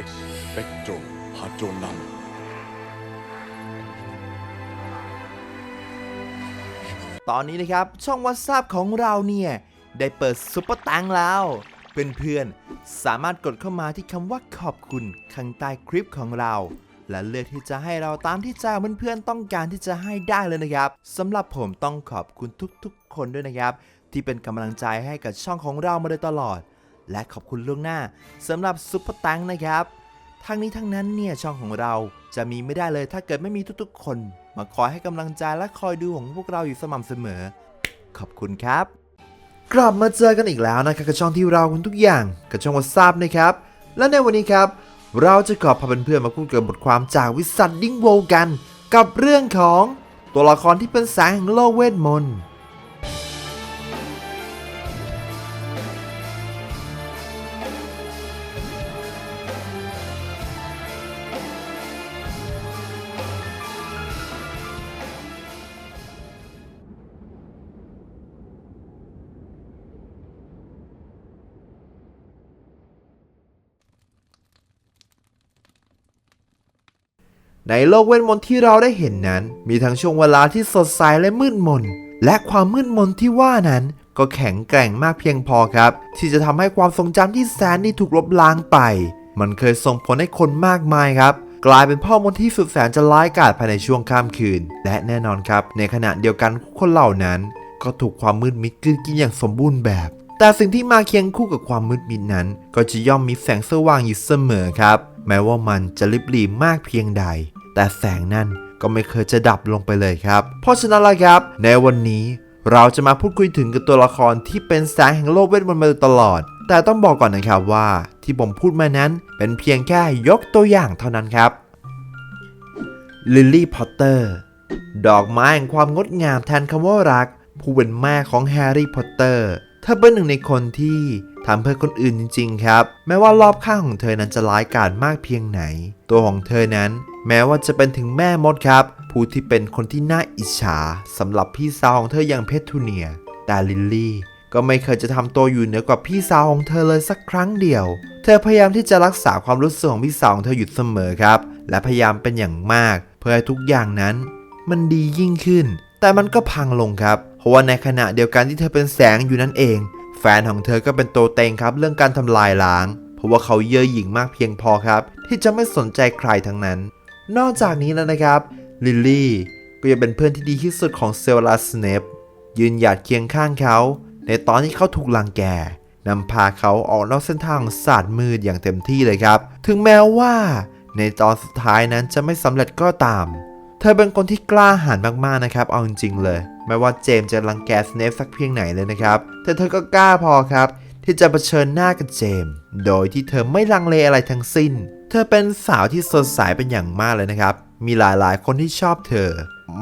Expecto Patronum ตอนนี้นะครับ ช่องวั s ซับของเราเนี่ย ได้เปิดซุปเปอร์ตังแล้ว เพื่อนๆ สามารถกดเข้ามาที่คำว่าขอบคุณข้างใต้คลิปของเรา และเลือกที่จะให้เราตามที่ใจเพื่อนๆต้องการที่จะให้ได้เลยนะครับสำหรับผมต้องขอบคุณทุกๆ คนด้วยนะครับ ที่เป็นกำลังใจให้กับช่องของเรามาโดยตลอด และขอบคุณล่วงหน้าสำหรับซุปเปอร์ตังนะครับทั้งนี้ทั้งนั้นเนี่ยช่องของเราจะมีไม่ได้เลยถ้าเกิดไม่มีทุกๆ คน มาคอยให้กำลังใจและคอยดูของพวกเราอยู่สม่ำเสมอ ขอบคุณครับ กลับมาเจอกันอีกแล้วนะครับกับช่องที่เราคุณทุกอย่างกับช่องวั s ซับนะครับ และในวันนี้ครับ เราจะขอพาเพื่อนๆมาพูดเกี่ยวกับบทความจากวิสัทดิ้งโวกัน กับเรื่องของตัวละครที่เป็นแสงแห่งโลกเวทมนต์ ในโลกเวทมนต์ที่เราได้เห็นนั้น มีทั้งช่วงเวลาที่สดใสและมืดมน และความมืดมนที่ว่านั้นก็แข็งแกร่งมากเพียงพอครับ ที่จะทำให้ความทรงจำที่แสนนี่ถูกลบล้างไป มันเคยส่งผลให้คนมากมายครับกลายเป็นพ่อมดที่สุดแสนจะร้ายกาจภายในช่วงข้ามคืน และแน่นอนครับ ในขณะเดียวกันคนเหล่านั้น ก็ถูกความมืดมิดกลืนกินอย่างสมบูรณ์แบบ แต่สิ่งที่มาเคียงคู่กับความมืดมิดนั้น ก็จะย่อมมีแสงสว่างอยู่เสมอครับ แม้ว่ามันจะลิบหลีมากเพียงใด แต่แสงนั่นก็ไม่เคยจะดับลงไปเลยครับ เพราะฉะนั้นละครับ ในวันนี้เราจะมาพูดคุยถึงกับตัวละครที่เป็นแสงแห่งโลกเวทมนต์มาโดยตลอด แต่ต้องบอกก่อนนะครับว่าที่ผมพูดมานั้นเป็นเพียงแค่ยกตัวอย่างเท่านั้นครับลิลลี่พอตเตอร์ดอกไม้แห่งความงดงามแทนคำว่ารัก ผู้เป็นแม่ของแฮร์รี่พอตเตอร์เธอเป็นหนึ่งในคนที่ทำเพื่อคนอื่นจริง ๆ ครับ แม้ว่ารอบข้างของเธอนั้นจะร้ายกาจมากเพียงไหน ตัวของเธอนั้น แม้ว่าจะเป็นถึงแม่มดครับ ผู้ที่เป็นคนที่น่าอิจฉาสำหรับพี่สาวของเธออย่างเพชทูเนีย แต่ลิลลี่ก็ไม่เคยจะทำตัวอยู่เหนือกว่าพี่สาวของเธอเลยสักครั้งเดียว เธอพยายามที่จะรักษาความรู้สึกของพี่สาวของเธออยู่เสมอครับ และพยายามเป็นอย่างมาก เพื่อให้ทุกอย่างนั้น มันดียิ่งขึ้น แต่มันก็พังลงครับ เพราะว่าในขณะเดียวกันที่เธอเป็นแสงอยู่นั่นเอง แฟนของเธอก็เป็นตัวเต็งครับเรื่องการทำลายล้าง เพราะว่าเขาเย่อหยิ่งมากเพียงพอครับ ที่จะไม่สนใจใครทั้งนั้น นอกจากนี้แล้วนะครับลิลลี่ก็ยังเป็นเพื่อนที่ดีที่สุดของเซลลัสสเนปยืนหยัดเคียงข้างเขา ในตอนที่เขาถูกลังแกนำพาเขาออกนอกเส้นทางศาสตร์มืดอย่างเต็มที่เลยครับ ถึงแม้ว่า ในตอนสุดท้ายนั้นจะไม่สำเร็จก็ตาม เธอเป็นคนที่กล้าหาญมากๆนะครับ เอาจริงๆเลย ไม่ว่าเจมส์จะรังแกสเนปสักเพียงไหนเลยนะครับ แต่เธอก็กล้าพอครับ ที่จะเผชิญหน้ากับเจมส์โดยที่เธอไม่ลังเลอะไรทั้งสิ้น เธอเป็นสาวที่สดใสเป็นอย่างมากเลยนะครับ มีหลายๆ คนที่ชอบเธอ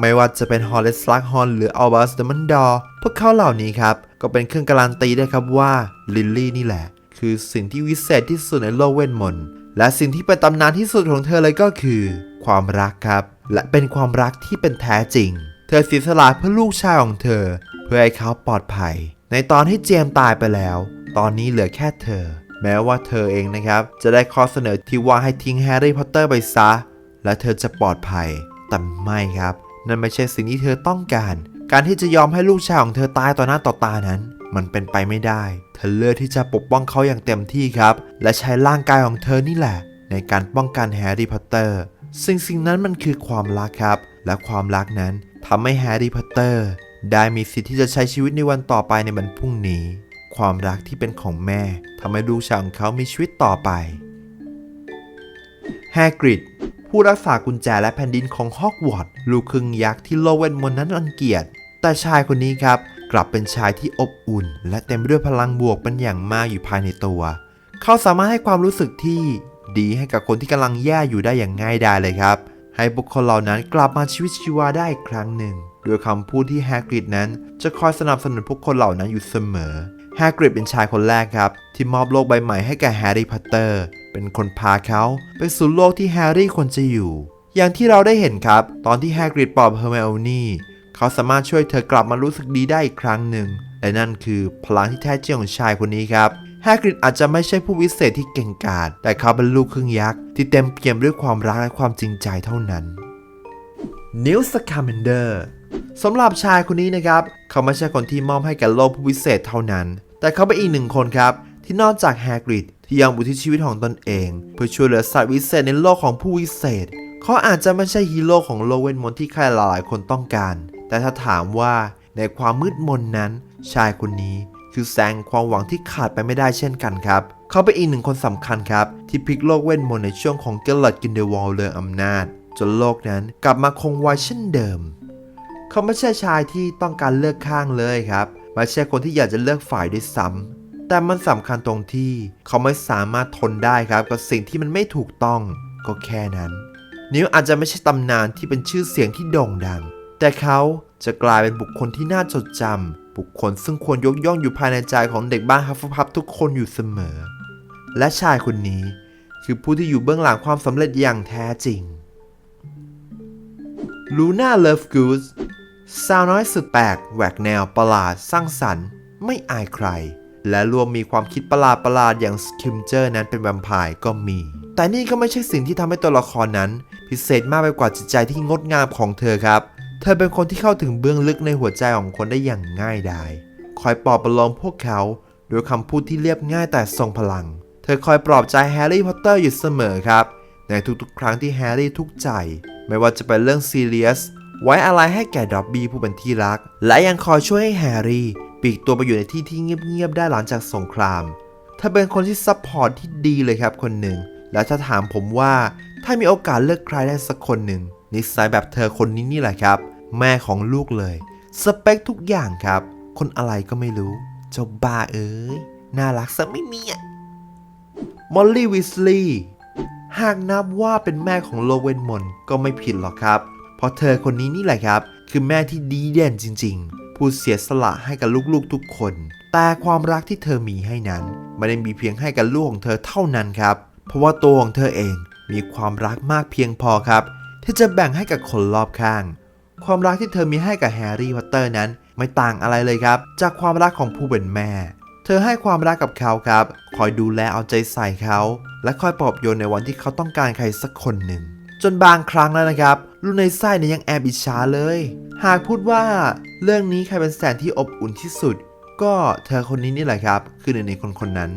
ไม่ว่าจะเป็นฮอลเลสลักฮอนหรืออัลบัสเดมันดอร์พวกเขาเหล่านี้ครับ ก็เป็นเครื่องการันตีได้ครับว่าลิลลี่นี่แหละ คือสิ่งที่วิเศษที่สุดในโลกเวทมนต์และสิ่งที่เป็นตำนานที่สุดของเธอเลยก็คือ ความรักครับ และเป็นความรักที่เป็นแท้จริง เธอเสียสละเพื่อลูกชายของเธอ เพื่อให้เขาปลอดภัย ในตอนที่เจมตายไปแล้ว ตอนนี้เหลือแค่เธอ แม้ว่าเธอเองนะครับ จะได้ข้อเสนอที่ว่าให้ทิ้งแฮร์รี่พอตเตอร์ไปซะ และเธอจะปลอดภัย แต่ไม่ครับ นั่นไม่ใช่สิ่งที่เธอต้องการ การที่จะยอมให้ลูกชายของเธอตายต่อหน้าต่อตานั้น มันเป็นไปไม่ได้ เธอเลือกที่จะปกป้องเขาอย่างเต็มที่ครับ และใช้ร่างกายของเธอนี่แหละ ในการป้องกันแฮร์รี่พอตเตอร์สิ่งสิ่งนั้นมันคือความรักครับ และความรักนั้นทำให้แฮร์รี่พอตเตอร์ได้มีสิทธิ์ที่จะใช้ชีวิตในวันต่อไปในวันพรุ่งนี้ ความรักที่เป็นของแม่ทำให้ลูกชายของเขามีชีวิตต่อไปแฮกริดผู้รักษากุญแจและแผ่นดินของฮอกวอตส์ลูกครึ่งยักษ์ที่โลเวทมนนั้นรังเกียจ แต่ชายคนนี้ครับ กลับเป็นชายที่อบอุ่น และเต็มด้วยพลังบวกเป็นอย่างมากอยู่ภายในตัว เขาสามารถให้ความรู้สึกที่ดีให้กับคนที่กำลังแย่อยู่ได้อย่างง่ายดายเลยครับ ให้บุคคลเหล่านั้นกลับมาชีวิตชีวาได้อีกครั้งหนึ่งด้วยคำพูดที่แฮกริดนั้น จะคอยสนับสนุนพวกคนเหล่านั้นอยู่เสมอ ฮกริดเป็นชายคนแรกครับ ที่มอบโลกใบใหม่ให้แก่แฮร์รี่พอตเตอร์ เป็นคนพาเขาไปสู่โลกที่แฮร์รี่ควรจะอยู่ อย่างที่เราได้เห็นครับ ตอนที่แฮกริดปลอบเฮอร์ไมโอนี่เขาสามารถช่วยเธอกลับมารู้สึกดีได้อีกครั้งหนึ่ง และนั่นคือพลังที่แท้จริงของชายคนนี้ครับแฮกริดอาจจะไม่ใช่ผู้วิเศษที่เก่งกาจแต่เขาเป็นลูกครึ่งยักษ์ที่เต็มเปี่ยมด้วยความรักและความจริงใจเท่านั้นนิวสคาเมนเดอร์สำหรับชายคนนี้นะครับ เขาไม่ใช่คนที่มอบให้แก่โลกผู้วิเศษเท่านั้น แต่เขาเป็นอีกหนึ่งคนครับ ที่นอกจากแฮกริดที่ยังบุทิศชีวิตของตนเอง เพื่อช่วยเหลือสัตว์วิเศษในโลกของผู้วิเศษ เขาอาจจะไม่ใช่ฮีโร่ของโลกเวทมนที่ใครหลายๆคนต้องการ แต่ถ้าถามว่าในความมืดมนนั้น ชายคนนี้คือแสงความหวังที่ขาดไปไม่ได้เช่นกันครับ เขาเป็นอีกหนึ่งคนสำคัญครับ ที่พลิกโลกเวทมนต์ในช่วงของเกลเลตกินเดวอลเรืออำนาจ จนโลกนั้นกลับมาคงไว้เช่นเดิม เขาไม่ใช่ชายที่ต้องการเลือกข้างเลยครับ ไม่ใช่คนที่อยากจะเลือกฝ่ายด้วยซ้ำแต่มันสำคัญตรงที่เขาไม่สามารถทนได้ครับกับสิ่งที่มันไม่ถูกต้องก็แค่นั้น นิวอาจจะไม่ใช่ตำนานที่เป็นชื่อเสียงที่โด่งดัง แต่เขาจะกลายเป็นบุคคลที่น่าจดจำบุคคลซึ่งควรยกย่องอยู่ภายในใจของเด็กบ้านฮัฟฟิลพับทุกคนอยู่เสมอ และชายคนนี้คือผู้ที่อยู่เบื้องหลังความสำเร็จอย่างแท้จริงลูน่าเลิฟกูส สาวน้อยสุดแปลกแหวกแนวประหลาดสร้างสรรค์ ไม่อายใคร และรวมมีความคิดประหลาดประหลาดๆอย่างสคิมเจอร์นั้นเป็นแวมไพร์ก็มี แต่นี่ก็ไม่ใช่สิ่งที่ทำให้ตัวละครนั้น พิเศษมากไปกว่าจิตใจที่งดงามของเธอครับ เธอเป็นคนที่เข้าถึงเบื้องลึกในหัวใจของคนได้อย่างง่ายดายคอยปลอบประโลมพวกเขาด้วยคำพูดที่เรียบง่ายแต่ทรงพลัง เธอคอยปลอบใจแฮร์รี่พอตเตอร์อยู่เสมอครับ ในทุกๆ ครั้งที่แฮร์รี่ทุกข์ใจ ไม่ว่าจะเป็นเรื่องซีเรียส ไว้อะไรให้แก่ดอบบี้ผู้เป็นที่รัก และยังคอยช่วยให้แฮร์รี่ปีกตัวไปอยู่ในที่ที่เงียบๆได้หลังจากสงครามเธอเป็นคนที่ซัพพอร์ตที่ดีเลยครับคนหนึ่ง และถ้าถามผมว่าถ้ามีโอกาสเลือกใครได้สักคนหนึ่งนิสัยแบบเธอคนนี้นี่แหละครับ แม่ของลูกเลย สเปคทุกอย่างครับ คนอะไรก็ไม่รู้ เจ้าบ้าเอ้ย น่ารักซะไม่มีอะมอลลี่วิสลีย์หากนับว่าเป็นแม่ของโลเวนมอนก็ไม่ผิดหรอกครับ เพราะเธอคนนี้นี่แหละครับ คือแม่ที่ดีเด่นจริง ๆ ผู้เสียสละให้กับลูกๆทุกคน แต่ความรักที่เธอมีให้นั้นไม่ได้มีเพียงให้กับลูกของเธอเท่านั้นครับ เพราะว่าตัวของเธอเองมีความรักมากเพียงพอครับ ที่จะแบ่งให้กับคนรอบข้าง ความรักที่เธอมีให้กับแฮร์รี่พอตเตอร์นั้น ไม่ต่างอะไรเลยครับ จากความรักของผู้เป็นแม่ เธอให้ความรักกับเขาครับ คอยดูแลเอาใจใส่เขา และคอยปลอบโยนในวันที่เขาต้องการใครสักคนหนึ่ง จนบางครั้งแล้วนะครับ ลูกในไส้เนี่ยยังแอบอิจฉาเลย หากพูดว่าเรื่องนี้ใครเป็นแสนที่อบอุ่นที่สุด ก็เธอคนนี้นี่แหละครับ คือหนึ่งในคนคนนั้น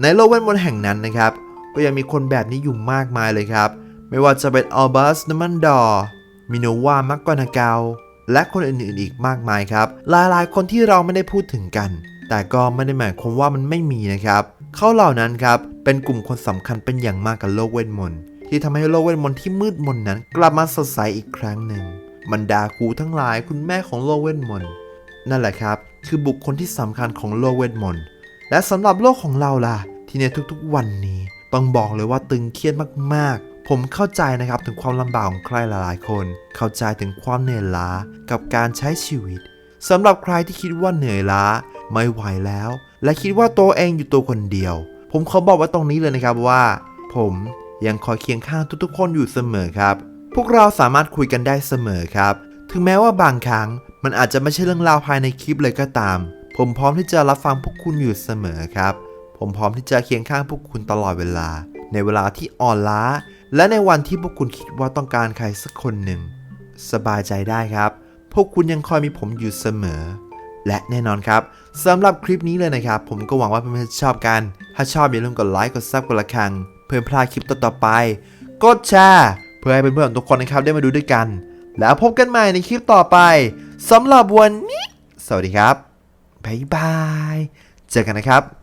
ในโลกเวทมนต์แห่งนั้นนะครับ ก็ยังมีคนแบบนี้อยู่มากมายเลยครับ ไม่ว่าจะเป็นอัลบัสนัมันดอร์มิโนวามักกอนาเกาและคนอื่นๆอีกมากมายครับ หลายๆ คนที่เราไม่ได้พูดถึงกัน แต่ก็ไม่ได้หมายความว่ามันไม่มีนะครับ เขาเหล่านั้นครับ เป็นกลุ่มคนสำคัญเป็นอย่างมากกับโลกเวทมนต์ ที่ทำให้โลกเวทมนต์ที่มืดมนนั้น กลับมาสดใสอีกครั้งหนึ่งบรรดาครูทั้งหลายคุณแม่ของโลกเวทมนต์นั่นแหละครับ คือบุคคลที่สำคัญของโลกเวทมนต์และสำหรับโลกของเราล่ะ ที่ในทุกๆวันนี้ ต้องบอกเลยว่าตึงเครียดมากๆ ผมเข้าใจนะครับถึงความลำบากของใครหลายๆคน เข้าใจถึงความเหนื่อยล้ากับการใช้ชีวิตสำหรับใครที่คิดว่าเหนื่อยล้าไม่ไหวแล้ว และคิดว่าตัวเองอยู่ตัวคนเดียว ผมขอบอกไว้ตรงนี้เลยนะครับว่า ผม ยังคอยเคียงข้างทุกๆ คนอยู่เสมอครับ พวกเราสามารถคุยกันได้เสมอครับ ถึงแม้ว่าบางครั้ง มันอาจจะไม่ใช่เรื่องราวภายในคลิปเลยก็ตาม ผมพร้อมที่จะรับฟังพวกคุณอยู่เสมอครับ ผมพร้อมที่จะเคียงข้างพวกคุณตลอดเวลา ในเวลาที่อ่อนล้า และในวันที่พวกคุณคิดว่าต้องการใครสักคนหนึ่ง สบายใจได้ครับ พวกคุณยังคอยมีผมอยู่เสมอและแน่นอนครับสำหรับคลิปนี้เลยนะครับ ผมก็หวังว่าเพื่อนๆจะชอบกัน ถ้าชอบอย่าลืมกดไลค์กดซับกดระฆัง เพื่อไม่พลาดคลิปต่อๆไป กดแชร์เพื่อให้เพื่อนๆทุกคนนะครับได้มาดูด้วยกัน แล้วพบกันใหม่ในคลิปต่อไปสำหรับวันนี้ สวัสดีครับ บ๊ายบาย เจอกันนะครับ